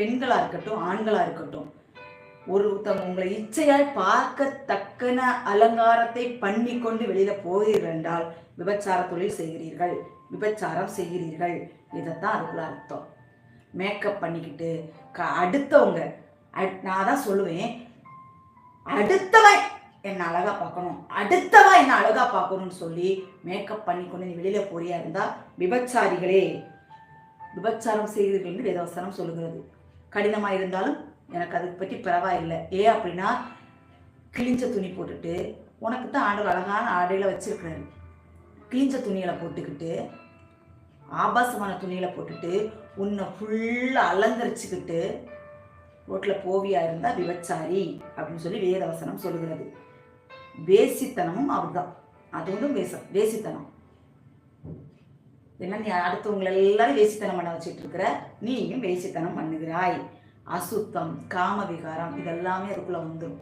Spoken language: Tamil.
பெண்களாக இருக்கட்டும் ஆண்களாக இருக்கட்டும் ஒருத்தவங்க உங்களை இச்சையாய் பார்க்கத்தக்கன அலங்காரத்தை பண்ணி கொண்டு வெளியில் போகிறீர்கள் என்றால் விபச்சார தொழில் செய்கிறீர்கள் விபச்சாரம் செய்கிறீர்கள். இதைத்தான் அதுக்குள்ள அர்த்தம். மேக்கப் பண்ணிக்கிட்டு க அடுத்தவங்க அட்- நான் தான் சொல்லுவேன். அடுத்தவன் என்னை அழகாக பார்க்கணும். அடுத்தவன் என்னை அழகாக பார்க்கணும்னு சொல்லி மேக்கப் பண்ணி கொண்டு நீ வெளியில் போறியா இருந்தால் விபச்சாரிகளே விபச்சாரம் செய்கிறீர்கள் என்று வேதவசனம் சொல்லுகிறது. கடினமாக இருந்தாலும் எனக்கு அதை பற்றி பரவாயில்லை ஏன் அப்படின்னா கிழிஞ்ச துணி போட்டுட்டு உனக்கு தான் ஆண்டவர் அழகான ஆடையில் வச்சிருக்கிறாரு. கிழிஞ்ச துணியில் போட்டுக்கிட்டு ஆபாசமான துணியில் போட்டுட்டு உன்னை ஃபுல்லாக அலங்கரிச்சுக்கிட்டு ரோட்டில் போவியா இருந்தால் விபச்சாரி அப்படின்னு சொல்லி வேதவசனம் சொல்லுகிறது. வேசித்தனமும் அவர்தான். அது ஒன்றும் வேச வேசித்தனம். ஏன்னா நீ அடுத்தவங்களை எல்லாரும் வேசித்தனம் பண்ண வச்சுட்டு இருக்கிற நீயும் வேசித்தனம் பண்ணுகிறாய். அசுத்தம் காம விகாரம் இதெல்லாமே அதுக்குள்ள வந்துடும்